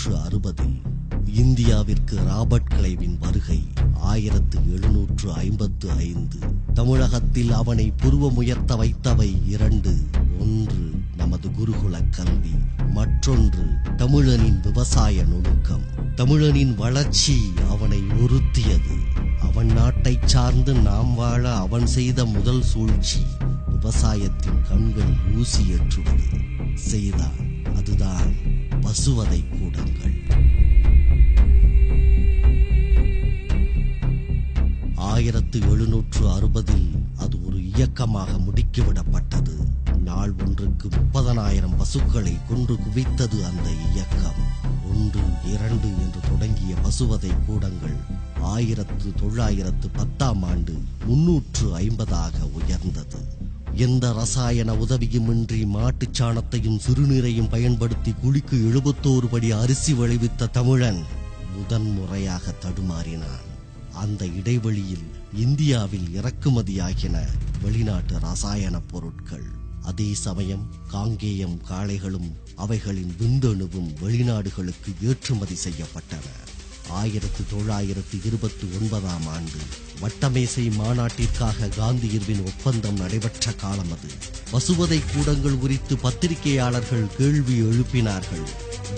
எழுநூற்று அறுபதில் இந்தியாவிற்கு ராபர்ட் கிளைவின் வருகை ஆயிரத்து எழுநூற்று ஐம்பத்து ஐந்து. தமிழகத்தில் அவனை புருவமுயர்த்த வைத்தவை இரண்டு. ஒன்று நமது குருகுல கல்வி. மற்றொன்று தமிழனின் விவசாய நுணுக்கம். தமிழனின் வளர்ச்சி அவனை உறுத்தியது. அவன் நாட்டை சார்ந்து நாம் வாழ அவன் செய்த முதல் சூழ்ச்சி விவசாயத்தின் கண்கள் ஊசி ஏற்றுவது. செய்தான் அதுதான் பசுவதை கூடுங்கள். ஆயிரத்து எழுநூற்று அறுபதில் அது ஒரு இயக்கமாக முடுக்கிவிடப்பட்டது. நாள் ஒன்றுக்கு முப்பதனாயிரம் பசுக்களை கொன்று குவித்தது அந்த இயக்கம். ஒன்று இரண்டு என்று தொடங்கிய பசுவதை கூடங்கள் ஆயிரத்து தொள்ளாயிரத்து பத்தாம் ஆண்டு முன்னூற்று ஐம்பதாக உயர்ந்தது. எந்த ரசாயன உதவியுமின்றி மாட்டுச் சாணத்தையும் சிறுநீரையும் பயன்படுத்தி குழிக்கு எழுபத்தோரு படி அரிசி விளைவித்த தமிழன் முதன்முறையாக தடுமாறினான். அந்த இடைவெளியில் இந்தியாவில் இறக்குமதியாகின வெளிநாட்டு ரசாயன பொருட்கள். அதே சமயம் காங்கேயம் காளைகளும் அவைகளின் விந்தணுவும் வெளிநாடுகளுக்கு ஏற்றுமதி செய்யப்பட்டன. ஆயிரத்து தொள்ளாயிரத்து இருபத்தி ஒன்பதாம் ஆண்டு வட்டமேசை மாநாட்டிற்காக காந்தி இர்வின் ஒப்பந்தம் நடைபெற்ற காலம் அது. பசுவதை கூடங்கள் குறித்து பத்திரிகையாளர்கள் கேள்வி எழுப்பினார்கள்.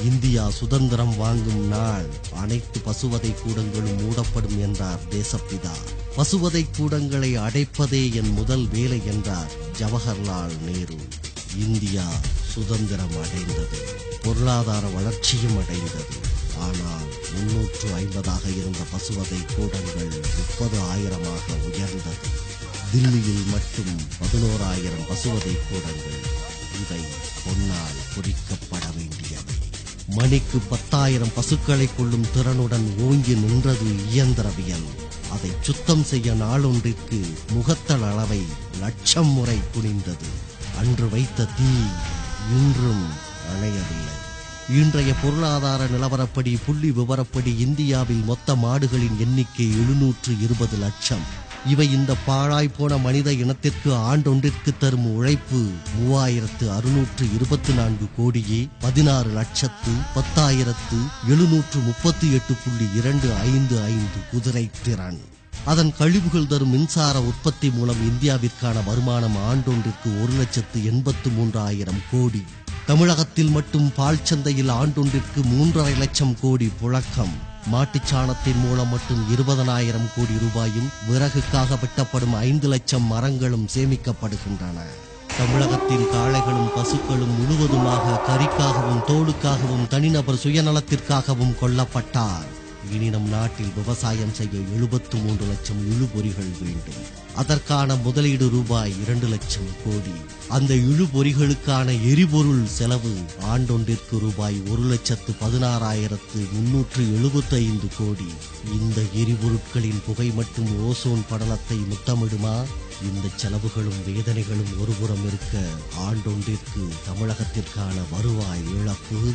இந்தியா சுதந்திரம் வாங்கும் நாள் அனைத்து பசுவதை கூடங்களும் மூடப்படும் என்றார் தேசப்பிதா. பசுவதை கூடங்களை அடைப்பதே என் முதல் வேலை என்றார் ஜவஹர்லால் நேரு. இந்தியா சுதந்திரம் அடைந்தது பொருளாதார வளர்ச்சியும் அடைந்தது. ஆனால் முன்னூற்று ஐம்பதாக இருந்த பசுவதை கூடங்கள் முப்பது ஆயிரமாக உயர்ந்தது. தில்லியில் மட்டும் பதினோராயிரம் பசுவதை கூடங்கள் இவை பொன்னால் பொறிக்கப்பட வேண்டியவை. மணிக்கு பத்தாயிரம் பசுக்களை கொள்ளும் திறனுடன் ஓங்கி நின்றது இயந்திரவியல். அதை சுத்தம் செய்ய நாளொன்றிற்கு முகத்தல் அளவை லட்சம் முறை குனிந்தது. அன்று வைத்த தீ இன்றும் அணையவில்லை. இன்றைய பொருளாதார நிலவரப்படி புள்ளி விவரப்படி இந்தியாவில் மொத்த மாடுகளின் எண்ணிக்கை எழுநூற்று இருபது லட்சம். இவை இந்த பாழாய்ப்போன மனித இனத்திற்கு ஆண்டொன்றிற்கு தரும் உழைப்பு மூவாயிரத்து அறுநூற்று இருபத்தி நான்கு கோடியே பதினாறு லட்சத்து பத்தாயிரத்து எழுநூற்று முப்பத்தி எட்டு புள்ளி இரண்டு ஐந்து ஐந்து குதிரை திறன். அதன் கழிவுகள் தரும் மின்சார உற்பத்தி மூலம் இந்தியாவிற்கான வருமானம் ஆண்டொன்றிற்கு ஒரு லட்சத்து எண்பத்து மூன்றாயிரம் கோடி. தமிழகத்தில் மட்டும் பால் சந்தையில் ஆண்டொன்றிற்கு மூன்றரை லட்சம் கோடி புழக்கம். மாட்டுச் சாணத்தின் மூலம் மட்டும் இருபதனாயிரம் கோடி ரூபாயும் விறகுக்காக வெட்டப்படும் ஐந்து லட்சம் மரங்களும் சேமிக்கப்படுகின்றன. தமிழகத்தின் காளைகளும் பசுக்களும் முழுவதுமாக கறிக்காகவும் தோலுக்காகவும் தனிநபர் சுயநலத்திற்காகவும் கொல்லப்பட்டார். இனி நம் நாட்டில் விவசாயம் செய்ய எழுபத்து மூன்று லட்சம் இழுபொறிகள் வேண்டும். அதற்கான முதலீடு ரூபாய் இரண்டு லட்சம் கோடி. அந்த இழுபொறிகளுக்கான எரிபொருள் செலவு ஆண்டொன்றிற்கு ரூபாய் ஒரு லட்சத்து பதினாறாயிரத்து முன்னூற்று எழுபத்தி ஐந்து கோடி. இந்த எரிபொருட்களின் புகை மற்றும் ஓசோன் படலத்தை முத்தமிடுமா? இந்த செலவுகளும் வேதனைகளும் ஒருபுறம் இருக்க ஆண்டொன்றிற்கு தமிழகத்திற்கான வருவாய் இழப்பு?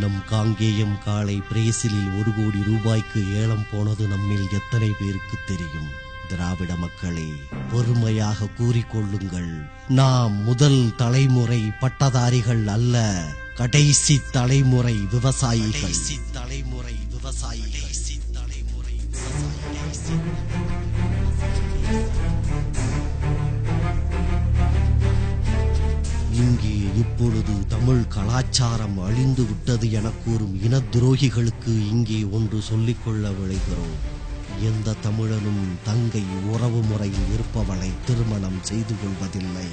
நம் காங்கேயம் காளை பிரேசிலில் ஒரு கோடி ரூபாய்க்கு ஏலம் போனது நம்மில் எத்தனை பேருக்கு தெரியும்? திராவிட மக்களே பொறுமையாக கூறிக்கொள்ளுங்கள். நாம் முதல் தலைமுறை பட்டதாரிகள் அல்ல கடைசி தலைமுறை விவசாயிகள். தலைமுறை விவசாயிகள். தலைமுறை இங்கே இப்பொழுது தமிழ் கலாச்சாரம் அழிந்து விட்டது என கூறும் இன துரோகிகளுக்கு இங்கே ஒன்று சொல்லிக்கொள்ள விளைகிறோம் எந்த தமிழனும் தங்கை உறவு முறையில் இருப்பவளை திருமணம் செய்து கொள்வதில்லை.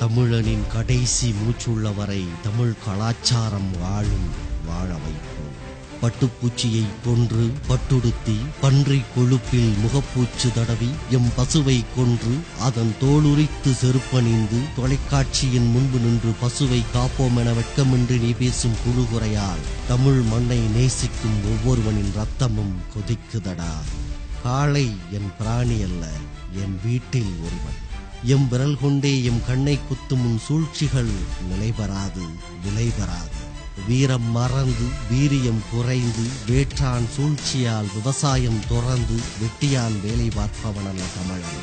தமிழனின் கடைசி மூச்சுள்ளவரை தமிழ் கலாச்சாரம் வாழும் வாழ வைப்போம். பட்டுப்பூச்சியை கொன்று பட்டுடுத்தி பன்றி கொழுப்பில் முகப்பூச்சு தடவி எம் பசுவை கொன்று அதன் தோளுரித்து செருப்பணிந்து தொலைக்காட்சியின் முன்பு நின்று பசுவை காப்போம் என வெட்கமின்றி நீ பேசும் குழுகுறையால் தமிழ் மண்ணை நேசிக்கும் ஒவ்வொருவனின் ரத்தமும் கொதிக்குதடா. காளை என் பிராணி அல்ல என் வீட்டில் ஒருவன். எம் விரல் கொண்டே எம் கண்ணை குத்தும் சூழ்ச்சிகள் நிலைபெறாது விலைபெறாது. வீரம் மறந்து வீரியம் குறைந்து வேற்றான் சூழ்ச்சியால் விவசாயம் துறந்து வெட்டியான் வேலை பார்ப்பவன் அல்ல தமிழன்.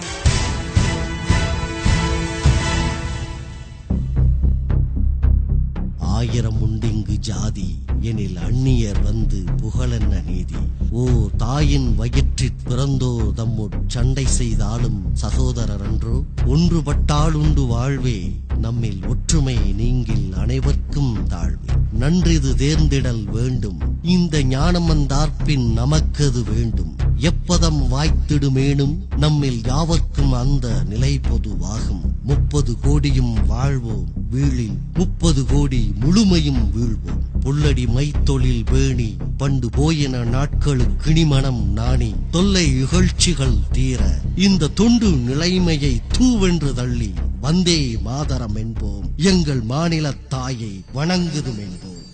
ஆயிரம் உண்டிங்கு ஜாதி எனில் அந்நியர் வந்து புகழென்ன நீதி. ஓ தாயின் வயிற்றிற் பிறந்தோ தம்முட் சண்டை செய்தாலும் சகோதரர் அன்றோ ஒன்றுபட்டால் வாழ்வே. நம்மில் ஒற்றுமை நீங்கில் அனைவர்க்கும் தாழ்வு. நன்றிது தேர்ந்திடல் வேண்டும். இந்த ஞானமந்தார்ப்பின் நமக்கது வேண்டும். எப்பதம் வாய்த்திடுமேனும் நம்மில் யாவர்க்கும் அந்த நிலை பொதுவாகும். முப்பது கோடியும் வாழ்வோம் வீழில். முப்பது கோடி முழுமையும் வீழ்வோம். புல்லடி மைத்தொழில் வேணி பண்டு போயின நாட்களுக்கு கிணிமணம் நாணி தொல்லை இகழ்ச்சிகள் தீர. இந்த தொண்டு நிலைமையை தூவென்று தள்ளி வந்தே மாதரம் என்போம். எங்கள் மாநில தாயை வணங்குதும் என்போம்.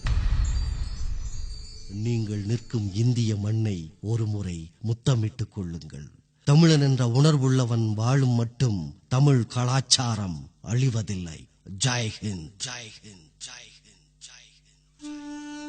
நீங்கள் நிற்கும் இந்திய மண்ணை ஒருமுறை முத்தமிட்டுக் கொள்ளுங்கள். தமிழன் என்ற உணர்வுள்ளவன் வாழும் மட்டும் தமிழ் கலாச்சாரம் அழிவதில்லை. ஜெய்ஹிந்த் ஜெய்ஹிந்த் ஜெய்ஹிந்த் ஜெய்ஹிந்த்